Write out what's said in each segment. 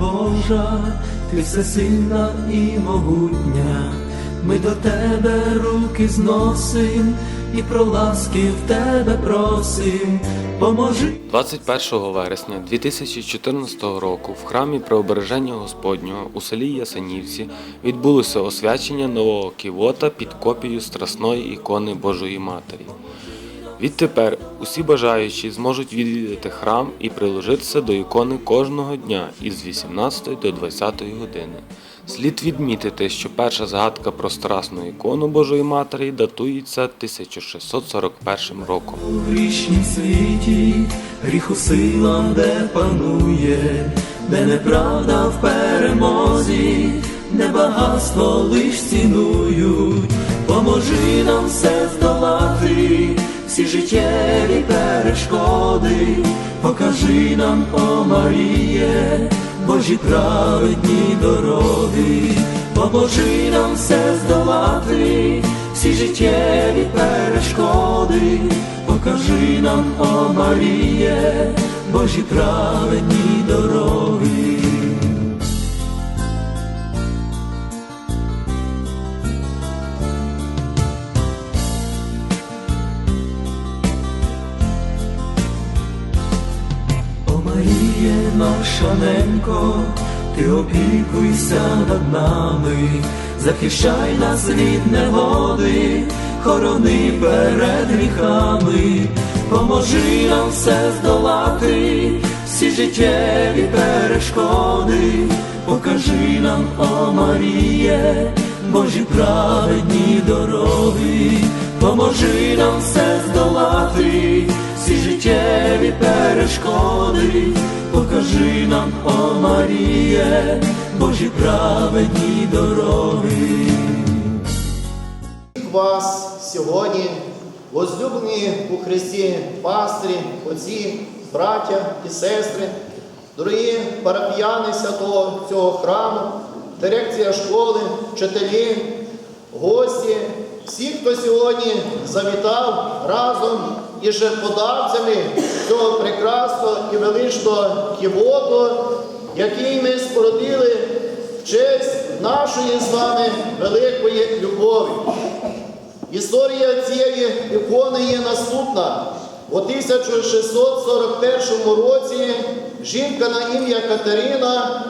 Божа, ти всесильна і могутня, ми до тебе руки зносим і про ласки в тебе просим, поможи. 21 вересня 2014 року в храмі Преображення Господнього у селі Ясенівці відбулося освячення нового ківота під копію страсної ікони Божої Матері. Відтепер усі бажаючі зможуть відвідати храм і приложитися до ікони кожного дня із 18 до 20 години. Слід відмітити, що перша згадка про страсну ікону Божої Матері датується 1641 роком. У грішнім світі гріху сила, де панує, де неправда в перемозі, де багатство лиш цінують, поможи нам все здолати, всі життєві перешкоди, покажи нам, о Маріє, Божі праведні дороги, поможи нам все здолати, всі життєві перешкоди, покажи нам, о Маріє, Божі праведні дороги. Наша ти опікуйся над нами, захищай нас від негоди, хорони перед гріхами, поможи нам все здолати, всі життєві перешкоди, покажи нам, о Маріє, Божі праведні дороги, поможи нам все здолати, всі життєві перешкоди, покажи нам, о Маріє, Божі праведні дороги. вас сьогодні, возлюблені у Христі пастирі, отці, браття і сестри, дорогі парафіяни святого цього храму, дирекція школи, вчителі, гості, всі, хто сьогодні завітав разом із жертводавцями цього прекрасного і величного ківоту, який ми спородили в честь нашої з вами великої любові. Історія цієї ікони є наступна. У 1641 році жінка на ім'я Катерина,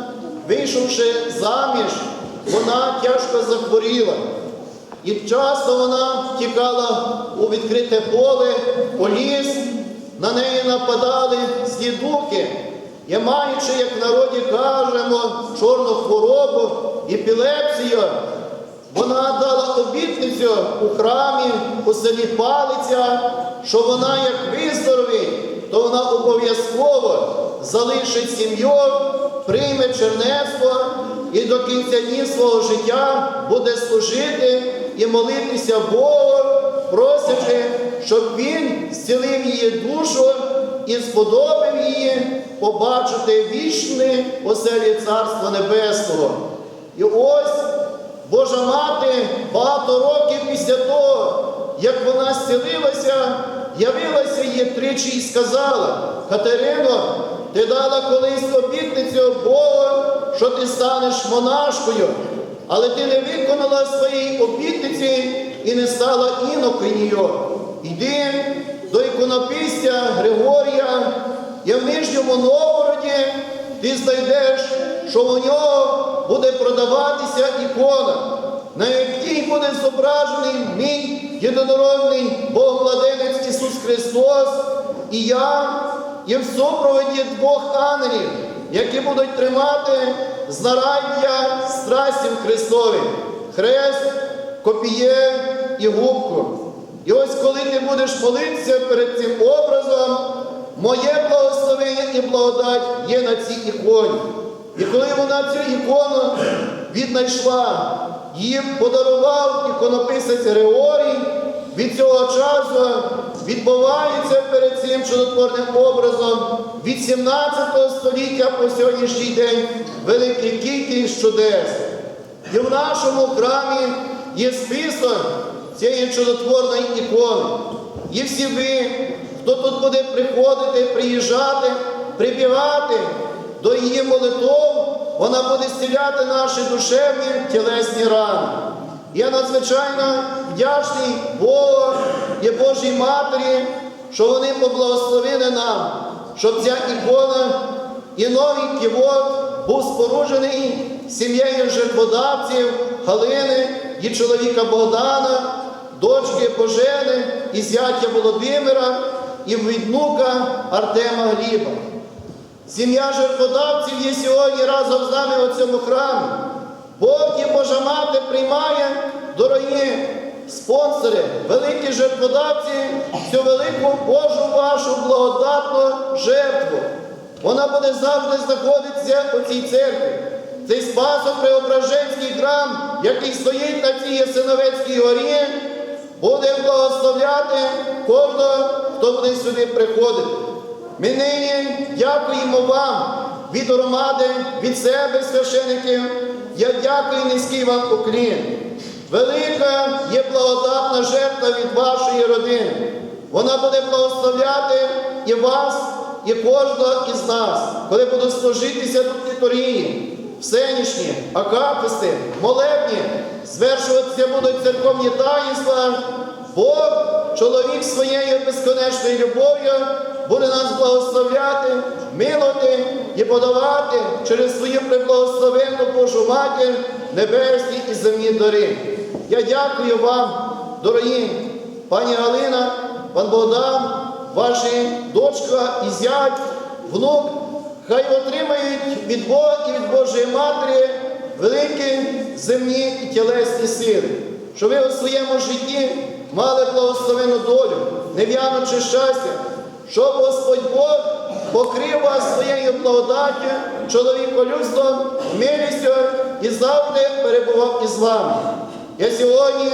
вийшовши заміж, вона тяжко захворіла. І часто вона втікала у відкрите поле, у ліс, на неї нападали злідуки. І маючи, як в народі кажемо, чорну хворобу, епілепсію, вона дала обітницю у храмі у селі Палиця, що вона, як виздоровить, то вона обов'язково залишить сім'ю, прийме чернецтво і до кінця днів свого життя буде служити і молитися Богу, просячи, щоб він зцілив її душу і сподобав її побачити вічне оселі Царства Небесного. І ось Божа мати багато років після того, як вона зцілилася, явилася їй тричі і сказала: Катерино, ти дала колись обітницю Богу, що ти станеш монашкою, але ти не виконала своєї обітниці і не стала інокинію. Йди до іконописця Григорія, і в Нижньому Новгороді. Ти знайдеш, що у нього буде продаватися ікона, на якій буде зображений мій єдинородний Бог-владенець Ісус Христос, і я, і в супроводі двох ангелів, які будуть тримати знаряддя страстів Христові, хрест, копіє і губку. І ось коли ти будеш молитися перед цим образом, моє благословення і благодать є на цій іконі. І коли вона цю ікону віднайшла, її подарував іконописець Григорій, від цього часу відбувається перед цим чудотворним образом від 17 століття по сьогоднішній день велика кількість чудес. І в нашому храмі є список цієї чудотворної ікони. І всі ви, хто тут буде приходити, приїжджати, прибігати до її молитов, вона буде зціляти наші душевні тілесні рани. Я надзвичайно вдячний Богу і Божій Матері, що вони поблагословили нам, щоб ця ікона і новий ківот був споруджений сім'єю жертводавців Галини і чоловіка Богдана, дочки Божени і зятя Володимира і внука Артема Гліба. Сім'я жертводавців є сьогодні разом з нами у цьому храмі. Бог і Божа Мати приймає, дорогі спонсори, великі жертводавці, цю велику Божу вашу благодатну жертву. Вона буде завжди знаходитися у цій церкві. Цей Спасо-Преображенський храм, який стоїть на цій Ясиновецькій горі, буде благословляти кожного, хто буде сюди приходити. Ми нині дякуємо вам від громади, від себе, священиків. Я дякую низький вам уклін. Велика є благодатна жертва від вашої родини. Вона буде благословляти і вас, і кожного із нас, коли будуть служитися тут літургії, всенішні, акафисти, молебні, звершуватися будуть церковні таїнства. Бог, чоловік своєю безконечною любов'ю, буде нас благословляти, милувати і подавати через свою приблагословенну Божу матір небесні і земні дори. Я дякую вам, дорогі пані Галина, пан Богдан, ваші дочка і зять, внук, хай отримають від Бога і від Божої Матері великі земні і тілесні сили, що ви у своєму житті мали благословену долю, нев'яноче щастя, щоб Господь Бог покрив вас своєю благодаттю, чоловіколюбством, милістю і завжди перебував із вами. Я сьогодні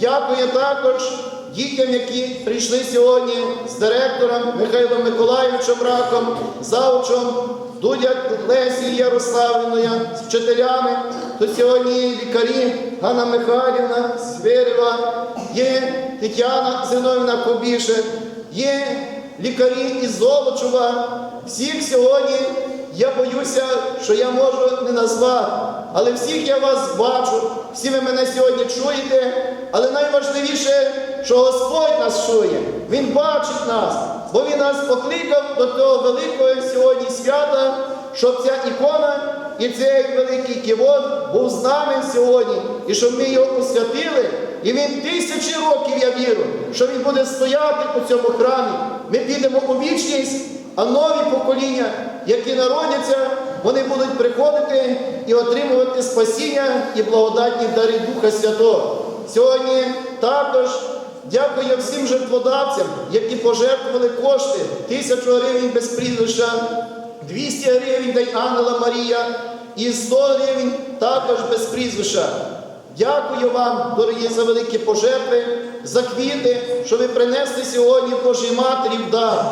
дякую також дітям, які прийшли сьогодні з директором Михайлом Миколаївичем Раком, завучом, Дудя Лесі Ярославівною, з вчителями. Тут сьогодні лікарі Ганна Михайлівна Свирева, є Тетяна Зиновівна Кобіше, є лікарі із Золочева. Всіх сьогодні я боюся, що я можу не назвати. Але всіх я вас бачу, всі ви мене сьогодні чуєте. Але найважливіше, що Господь нас чує, Він бачить нас, бо Він нас покликав до того великого сьогодні свята, щоб ця ікона і цей великий ківот був з нами сьогодні, і щоб ми його освятили. І він тисячі років, я вірю, що він буде стояти у цьому храмі. Ми підемо у вічність, а нові покоління, які народяться, вони будуть приходити і отримувати спасіння і благодатні дари Духа Святого. Сьогодні також дякую всім жертводавцям, які пожертвували кошти, тисячу гривень без прізвища, 200 гривень дай Ангела Марія і 100 гривень також без прізвища. Дякую вам, дорогі, за великі пожертви, за квіти, що ви принесли сьогодні Божій Матері в дар.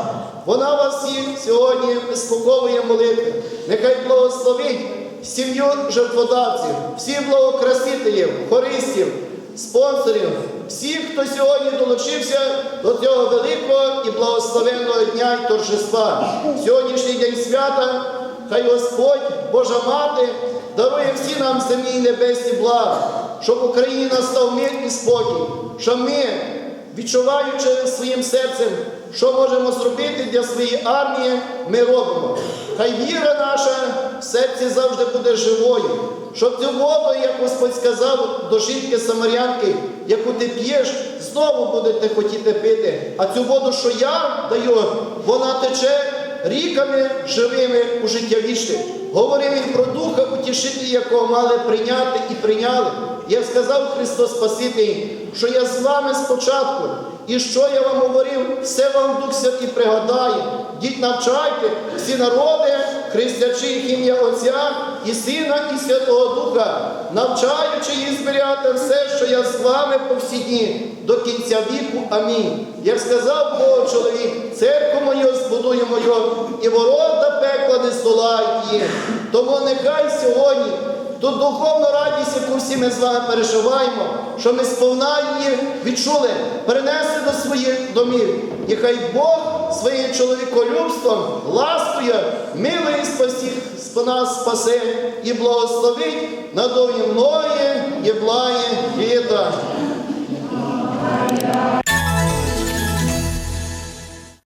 Вона вас всіх сьогодні вислуховує молитви. Нехай благословить сім'ю жертводавців, всіх благокрасителів, хористів, спонсорів, всіх, хто сьогодні долучився до цього великого і благословенного дня і торжества. Сьогоднішній день свята, хай Господь, Божа Мати, дарує всі нам землі і небесні блага, щоб в Україні настав мир і спокій, щоб ми, відчуваючи своїм серцем, що можемо зробити для своєї армії, ми робимо. Хай віра наша в серці завжди буде живою, щоб цю воду, як Господь сказав до жінки Самарянки, яку ти п'єш, знову будете хотіти пити. А цю воду, що я даю, вона тече ріками живими у життя вічне. Говорив він про Духа Утішителя, якого мали прийняти і прийняли. Як сказав Христос Спаситель, що я з вами спочатку, і що я вам говорив, все вам Дух Святий пригадає. Діть навчайте всі народи, хрестячи їх ім'я Отця і Сина, і Святого Духа, навчаючи їх зберігати все, що я з вами по всі дні, до кінця віку. Амінь. Як сказав Бог чоловік, церкву мою збудує мою, і ворота пекла не здолають її. Тому нехай сьогодні ту духовну радість, яку всі ми з вами переживаємо, що ми сповна її відчули, перенесли до своїх домів. І хай Бог своїм чоловіколюбством, ласкою, милою по нас спасе і благословить на довгі мною і благі літа.